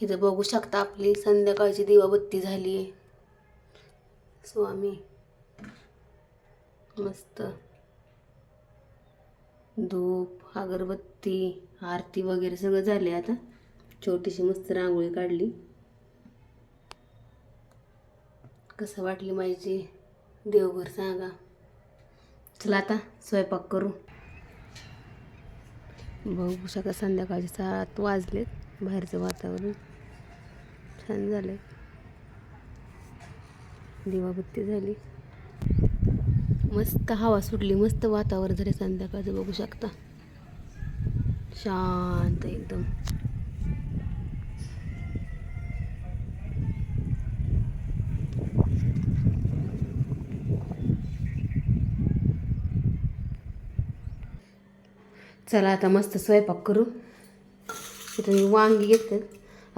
इथं बघू शकता आपली संध्याकाळची दिवाबत्ती झाली आहे. स्वामी मस्त. धूप अगरबत्ती आरती वगैरे सगळं झाले आता. छोटीशी मस्त रांगोळी काढली. कसं वाटली माझी देवघर सांगा. चला आता स्वयंपाक करू. बघू शकता संध्याकाळचे सात वाजलेत बाहेरचं वातावरण. छान झालं दिवाबत्ती झाली. मस्त हवा सुटली मस्त वातावरण झाले संध्याकाळचं बघू शकता. शांत एकदम. चला आता मस्त स्वयंपाक करू. इथं मी वांगी घेतात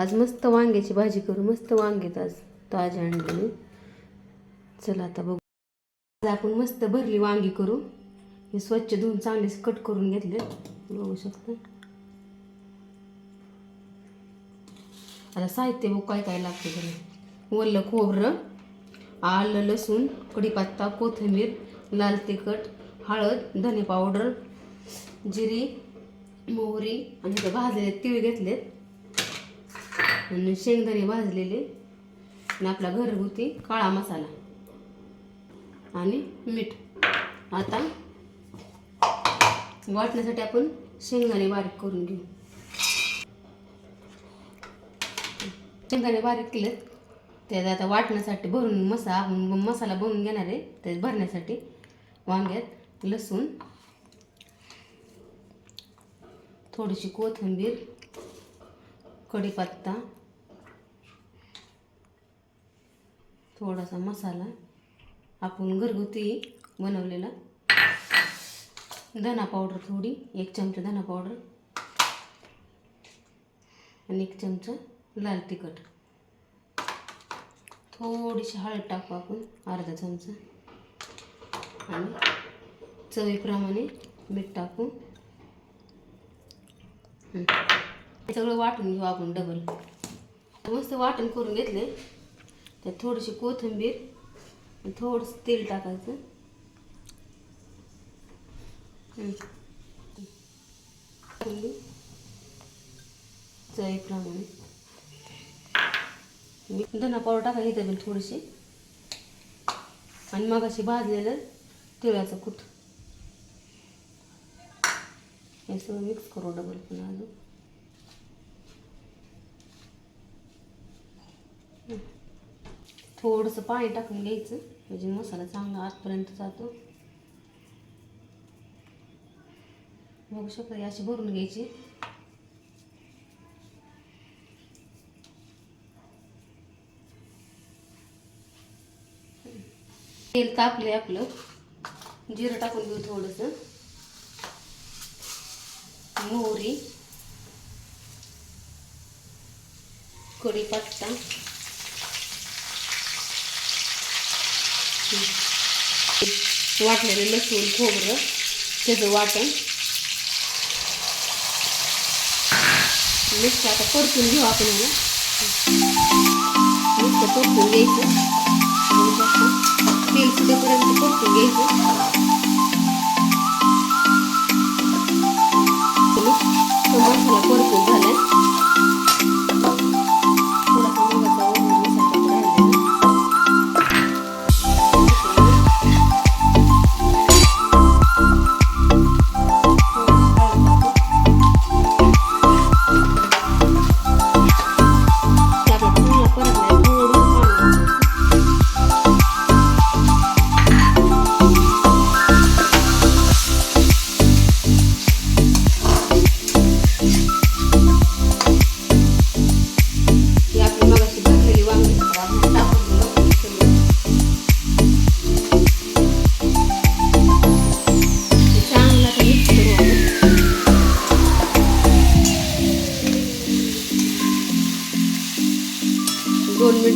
आज मस्त वांग्याची भाजी करू मस्त वांगेत आज ताजे आणलेले चला आता बघू. आज आपण मस्त भरली वांगी करू. हे स्वच्छ धुवून चांगले कट करून घेतले. बघू शकता. आता साहित्य बघू काय काय लागते तरी वल्लं खोबरं आलं लसूण कढीपत्ता कोथिंबीर लाल तिखट हळद धने पावडर जिरी मोहरी आणि भाजलेले तीळ घेतलेत. आणि शेंगदाणे भाजलेले आणि आपला घरगुती काळा मसाला आणि मीठ. आता वाटण्यासाठी आपण शेंगदाणे बारीक करून घेऊ. शेंगदाणे बारीक केलेत. त्यात आता वाटण्यासाठी भरून मसा मसाला बनवून घेणार आहे. त्यात भरण्यासाठी वांग्यात लसूण थोडीशी कोथिंबीर कढीपत्ता थोडासा मसाला आपण घरगुती बनवलेला धना पावडर थोडी एक चमचा धना पावडर आणि एक चमचा लाल तिखट. थोडीशी हळद टाकू आपण अर्धा चमचा. आणि चवीप्रमाणे मीठ टाकू. सगळं वाटून घेऊ आपण डबल. मस्त वाटण करून घेतले त्यात थोडीशी कोथिंबीर थोडंसं तेल टाकायचं. चवीप्रमाणे. मी धना पावडर टाकायची इथं पण थोडीशी. आणि मग अशी भाजलेलं तिळाचं कूट. हे सगळं मिक्स करू डबल पण अजून. थोडंसं पाणी टाकून घ्यायचं. म्हणजे मसाला चांगला आतपर्यंत जातो. बघू शकता अशी भरून घ्यायची. तेल तापले आपलं. जिरं टाकून घेऊ थोडंसं. मोहरी. कढीपत्ता. वाटलेलं लसूण खोबरं त्याचं वाटण. मिक्स आता परतून घेऊ आपण याला मिक्स परतून घ्यायचं. तेल सुद्धापर्यंत परतून घ्यायचं.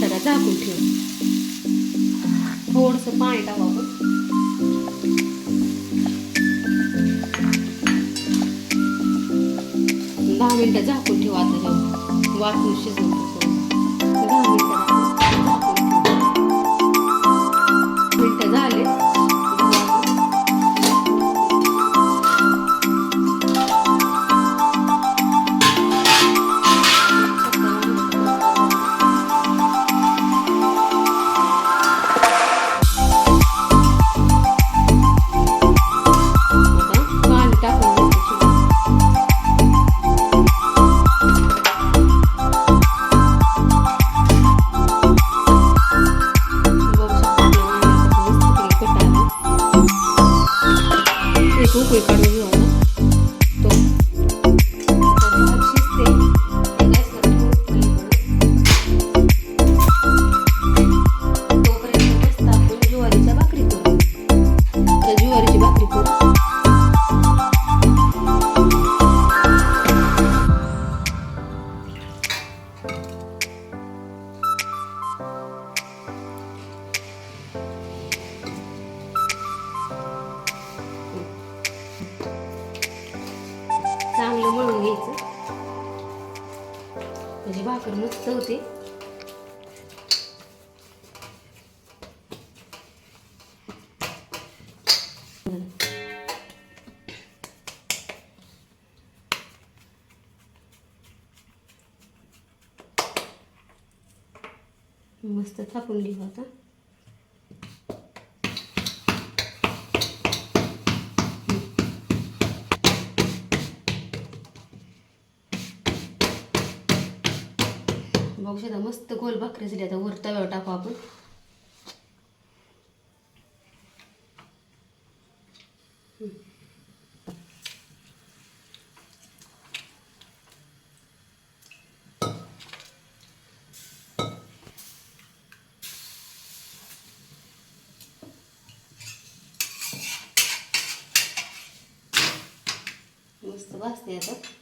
जरा झाकून ठेव. थोडस पाणी टाकावं दहा मिनटं झाकून ठेवा आता जाऊ वाचून शिजवतो दहा मिनिटं माझी भाकर मस्त होते. मस्त थापून लिहा होता बघू शकता मस्त गोल भाकरी झाली आता वर तव्यावर टाकू आपण. मस्त भाजते आता.